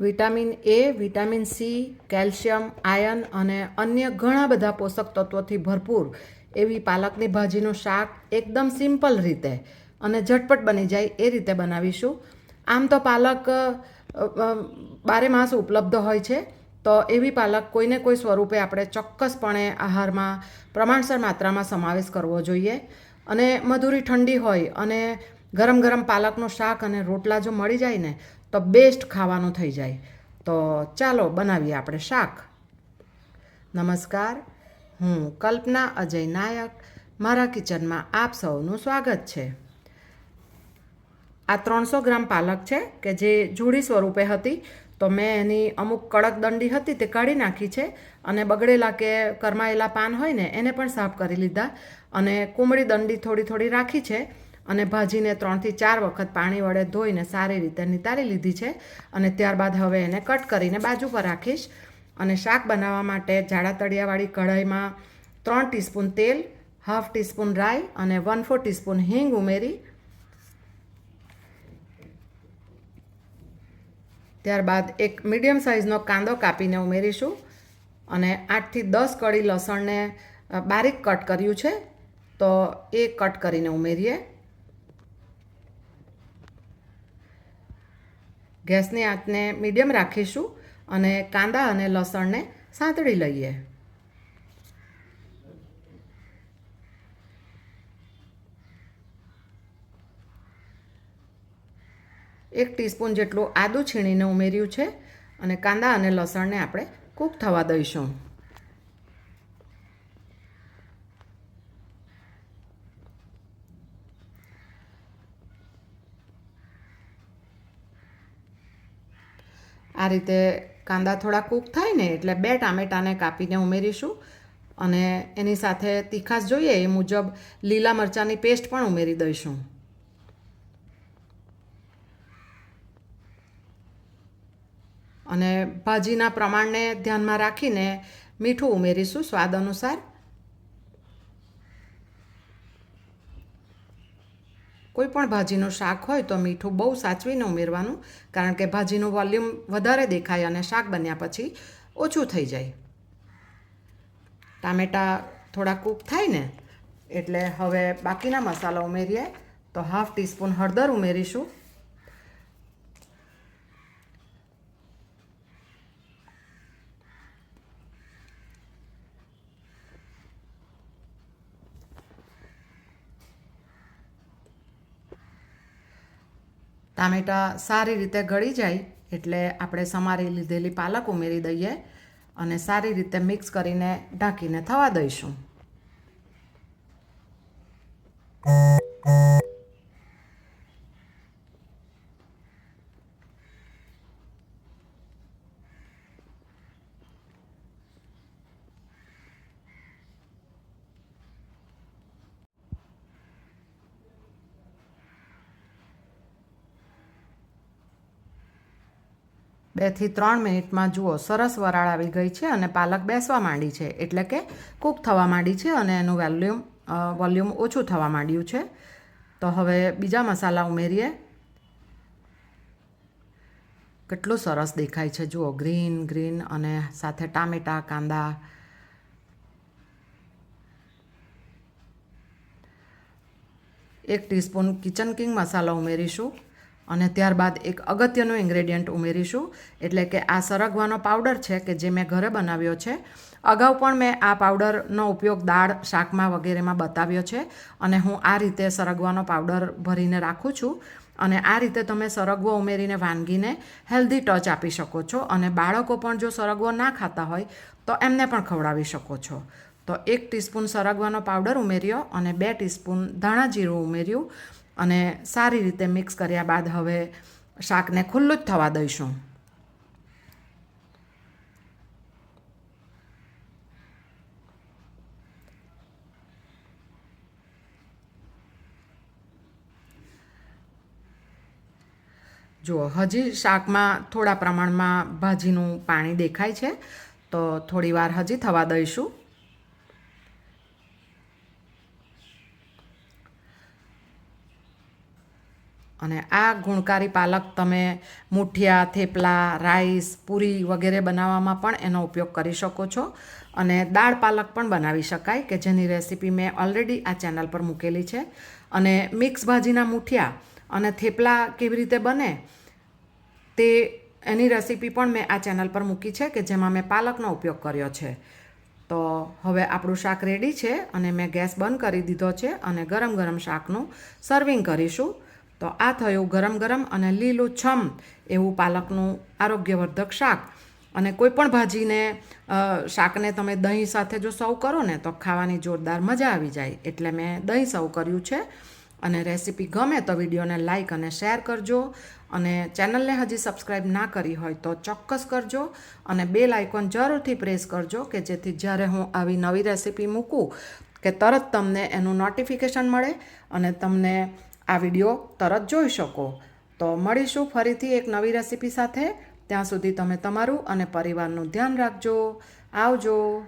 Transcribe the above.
Vitamin A, vitamin C, calcium, iron અને અન્ય ઘણા બધા પોષક તત્વોથી ભરપૂર એવી પાલકની ભાજીનું શાક એકદમ સિમ્પલ રીતે અને ઝટપટ બની જાય એ રીતે બનાવીશું. આમ તો પાલક બારે માસ ઉપલબ્ધ હોય છે, તો એવી પાલક કોઈને કોઈ સ્વરૂપે આપણે ચોક્કસપણે આહારમાં પ્રમાણસર માત્રામાં સમાવેશ કરવો જોઈએ. અને મધુરી ઠંડી હોય અને ગરમ ગરમ પાલકનું શાક અને રોટલા જો મળી જાય ને તો બેસ્ટ ખાવાનું થઈ જાય. તો ચાલો બનાવીએ આપણે શાક. નમસ્કાર, હું કલ્પના અજય નાયક. મારા કિચનમાં આપ સૌનું સ્વાગત છે. આ ત્રણસો ગ્રામ પાલક છે કે જે જુડી સ્વરૂપે હતી. તો મેં એની અમુક કડક દંડી હતી તે કાઢી નાખી છે અને બગડેલા કે કરમાયેલા પાન હોય ને એને પણ સાફ કરી લીધા. અને કુમળી દંડી થોડી થોડી રાખી છે. અને ભાજીને ત્રણથી ચાર વખત પાણી વડે ધોઈને સારી રીતે નિતારી લીધી છે અને ત્યારબાદ હવે એને કટ કરીને બાજુ પર રાખીશ. અને શાક બનાવવા માટે જાડા તળિયાવાળી કઢાઈમાં ત્રણ ટીસ્પૂન તેલ, હાફ ટીસ્પૂન રાઈ અને વન ફોર ટીસ્પૂન હિંગ ઉમેરી ત્યારબાદ એક મીડિયમ સાઇઝનો કાંદો કાપીને ઉમેરીશું અને આઠથી દસ કળી લસણને બારીક કટ કર્યું છે તો એ કટ કરીને ઉમેરીએ. ગેસની આંચને મીડિયમ રાખીશું અને કાંદા અને લસણને સાંતળી લઈએ. એક ટીસ્પૂન જેટલું આદું છીણીને ઉમેર્યું છે અને કાંદા અને લસણને આપણે કૂક થવા દઈશું. આ રીતે કાંદા થોડા કૂક થાય ને એટલે બે ટામેટાને કાપીને ઉમેરીશું. અને એની સાથે તીખાશ જોઈએ એ મુજબ લીલા મરચાંની પેસ્ટ પણ ઉમેરી દઈશું. અને ભાજીના પ્રમાણને ધ્યાનમાં રાખીને મીઠું ઉમેરીશું સ્વાદ અનુસાર. કોઈ પણ ભાજીનું શાક હોય તો મીઠું બહુ સાચવીને ઉમેરવાનું, કારણ કે ભાજીનું વોલ્યુમ વધારે દેખાય અને શાક બન્યા પછી ઓછું થઈ જાય. ટામેટાં થોડા કૂક થાય ને, એટલે હવે બાકીના મસાલા ઉમેરીએ. તો હાફ ટીસ્પૂન હળદર ઉમેરીશું. ટામેટાં સારી રીતે ગળી જાય એટલે આપણે સમારી લીધેલી પાલક ઉમેરી દઈએ અને સારી રીતે મિક્સ કરીને ઢાંકીને થવા દઈશું. બેથી ત્રણ મિનિટમાં જુઓ, સરસ વરાળ આવી ગઈ છે અને પાલક બેસવા માંડી છે. એટલે કે કૂક થવા માંડી છે અને એનું વેલ્યુમ વોલ્યુમ ઓછું થવા માંડ્યું છે. તો હવે બીજા મસાલા ઉમેરીએ. કેટલું સરસ દેખાય છે. જુઓ, ગ્રીન ગ્રીન અને સાથે ટામેટાં, કાંદા. એક ટીસ્પૂન કિચન કિંગ મસાલો ઉમેરીશું. અને ત્યારબાદ એક અગત્યનું ઇન્ગ્રેડિયન્ટ ઉમેરીશું, એટલે કે આ સરગવાનો પાવડર છે કે જે મેં ઘરે બનાવ્યો છે. અગાઉ પણ મેં આ પાવડરનો ઉપયોગ દાળ, શાકમાં વગેરેમાં બતાવ્યો છે અને હું આ રીતે સરગવાનો પાવડર ભરીને રાખું છું. અને આ રીતે તમે સરગવો ઉમેરીને વાનગીને હેલ્ધી ટચ આપી શકો છો અને બાળકો પણ જો સરગવો ના ખાતા હોય તો એમને પણ ખવડાવી શકો છો. તો એક ટીસ્પૂન સરગવાનો પાવડર ઉમેર્યો અને બે ટીસ્પૂન ધાણા જીરું ઉમેર્યું. અને સારી રીતે મિક્સ કર્યા બાદ હવે શાકને ખુલ્લું જ થવા દઈશું. જુઓ, હજી શાકમાં થોડા પ્રમાણમાં ભાજીનું પાણી દેખાય છે, તો થોડી વાર હજી થવા દઈશું. અને આ ગુણકારી પાલક તમે મૂઠિયા, થેપલા, રાઈસ, પૂરી વગેરે બનાવવામાં પણ એનો ઉપયોગ કરી શકો છો. અને દાળ પાલક પણ બનાવી શકાય કે જેની રેસીપી મેં ઓલરેડી આ ચેનલ પર મૂકેલી છે. અને મિક્સ ભાજીના મૂઠિયા અને થેપલા કેવી રીતે બને તે એની રેસીપી પણ મેં આ ચેનલ પર મૂકી છે કે જેમાં મેં પાલકનો ઉપયોગ કર્યો છે. તો હવે આપણું શાક રેડી છે અને મેં ગેસ બંધ કરી દીધો છે અને ગરમ ગરમ શાકનું સર્વિંગ કરીશું. તો આ થયું ગરમ ગરમ અને લીલું છમ એવું પાલકનું આરોગ્યવર્ધક શાક. અને કોઈ પણ ભાજીને શાકને તમે દહીં સાથે જો સર્વ કરો ને, તો ખાવાની જોરદાર મજા આવી જાય. એટલે મેં દહીં સર્વ કર્યું છે. અને રેસીપી ગમે તો વિડીયોને લાઇક અને શેર કરજો. અને ચેનલને હજી સબસ્ક્રાઈબ ના કરી હોય તો ચોક્કસ કરજો. અને બેલ આઇકોન જરૂરથી પ્રેસ કરજો કે જેથી જ્યારે હું આવી નવી રેસીપી મૂકું, કે તરત તમને એનું નોટિફિકેશન મળે અને તમને આ વીડિયો તરત જોઈ શકો. તો મળીશું ફરીથી એક નવી રેસીપી સાથે. ત્યાં સુધી તમે તમારું અને પરિવારનું ધ્યાન રાખજો. આવજો.